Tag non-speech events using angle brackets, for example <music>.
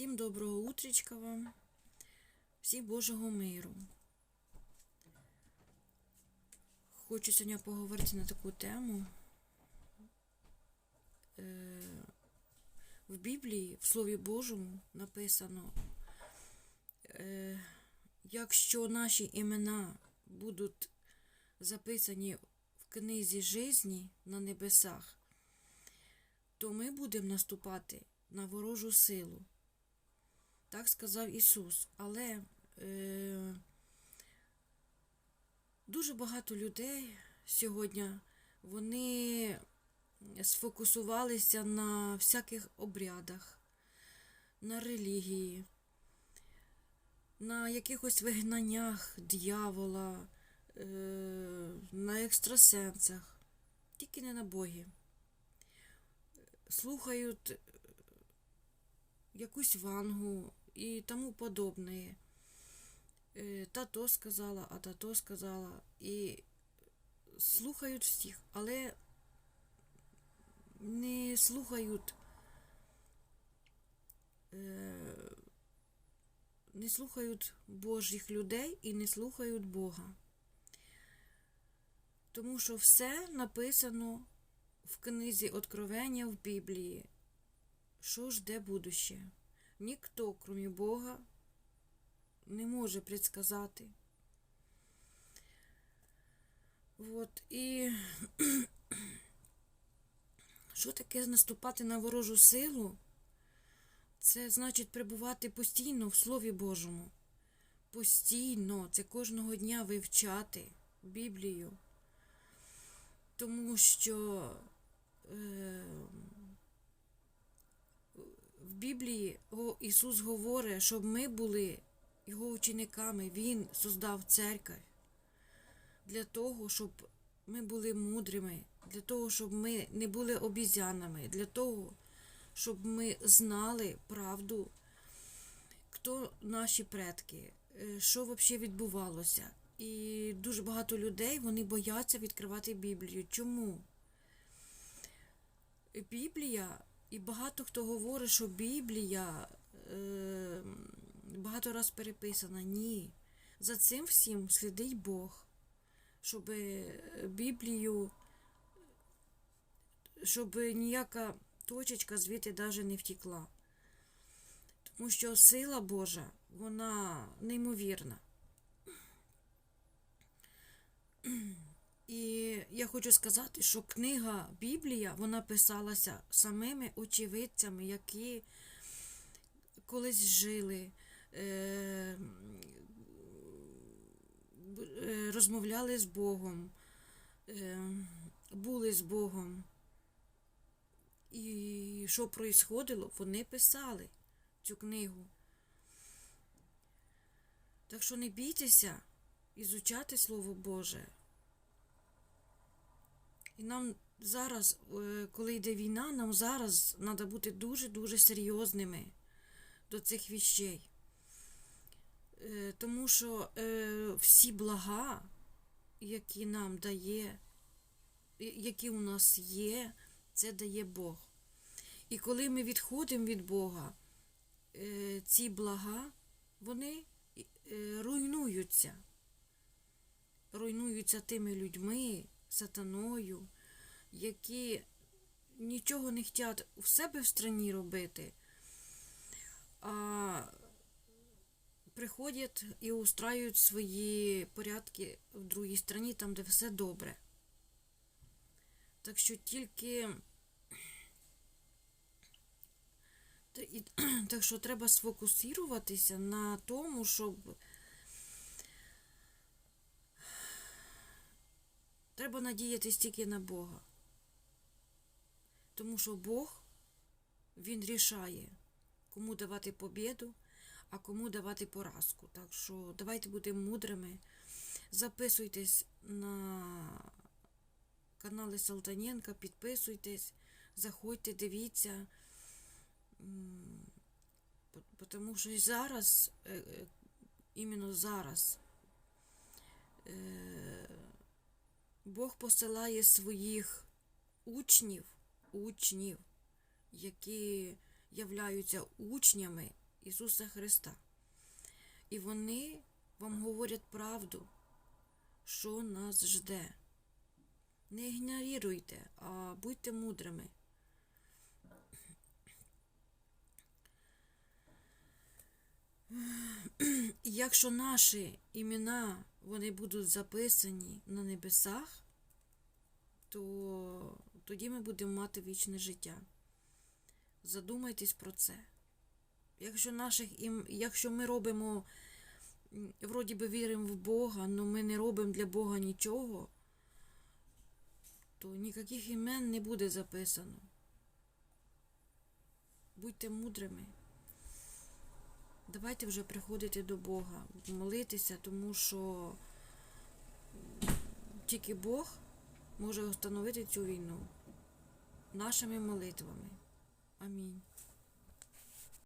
Всім доброго утречка вам, всім Божого миру. Хочу сьогодні поговорити на таку тему. Е, В Біблії, в Слові Божому написано, е, якщо наші імена будуть записані в книзі житті на небесах, то ми будемо наступати на ворожу силу. Так сказав Ісус. Але е, дуже багато людей сьогодні вони сфокусувалися на всяких обрядах, на релігії, на якихось вигнаннях диявола, е, на екстрасенсах, тільки не на Богі. Слухають якусь вангу і тому подобне. Е, Та то сказала, а та то сказала. І слухають всіх, але не слухають. е, Не слухають Божих людей і не слухають Бога. Тому що все написано в книзі Откровення в Біблії. Що жде будуще? Ніхто, крім Бога, не може предсказати. Вот, і <clears throat> що таке наступати на ворожу силу? Це значить перебувати постійно в Слові Божому. Постійно, це кожного дня вивчати Біблію. Тому що е, в Біблії Ісус говорить, щоб ми були Його учениками. Він создав церковь для того, щоб ми були мудрими, для того, щоб ми не були обізянами, для того, щоб ми знали правду, хто наші предки, е, що взагалі відбувалося. І дуже багато людей вони бояться відкривати Біблію. Чому? Біблія, і багато хто говорить, що Біблія е, багато раз переписана. Ні. За цим всім слідить Бог, щоб Біблію, щоб ніяка точечка звідти навіть не втекла. Тому що сила Божа, вона неймовірна. І я хочу сказати, що книга Біблія вона писалася самими очевидцями, які колись жили, е, е, розмовляли з Богом, е, були з Богом. І що происходило, вони писали цю книгу. Так що не бійтеся ізучати Слово Боже. І нам зараз, е, коли йде війна, нам зараз треба бути дуже-дуже серйозними до цих віщей. Е, Тому що е, всі блага, які нам дає, які у нас є, це дає Бог. І коли ми відходимо від Бога, ці блага, вони руйнуються. Руйнуються тими людьми, сатаною, які нічого не хочуть у себе в страні робити, а приходять і устраюють свої порядки в другій страні, там, де все добре. Так що тільки. <clears throat> Так що треба сфокусуватися на тому, щоб треба надіятись тільки на Бога. Тому що Бог, Він рішає, кому давати побіду, а кому давати поразку. Так що давайте будемо мудрими. Записуйтесь на канали Салтаненка, підписуйтесь, заходьте, дивіться. Тому що і зараз, е, е, іменно зараз, е, Бог посилає своїх учнів, учнів, які являються учнями Ісуса Христа. І вони вам говорять правду, що нас жде. Не ігноруйте, а будьте мудрими. І Якщо наші імена вони будуть записані на небесах, то тоді ми будемо мати вічне життя. Задумайтесь про це. Якщо, наших ім... Якщо ми робимо, вроді би віримо в Бога, але ми не робимо для Бога нічого, то ніяких імен не буде записано. Будьте мудрими. Давайте вже приходити до Бога, молитися, тому що тільки Бог може встановити цю війну нашими молитвами. Амінь.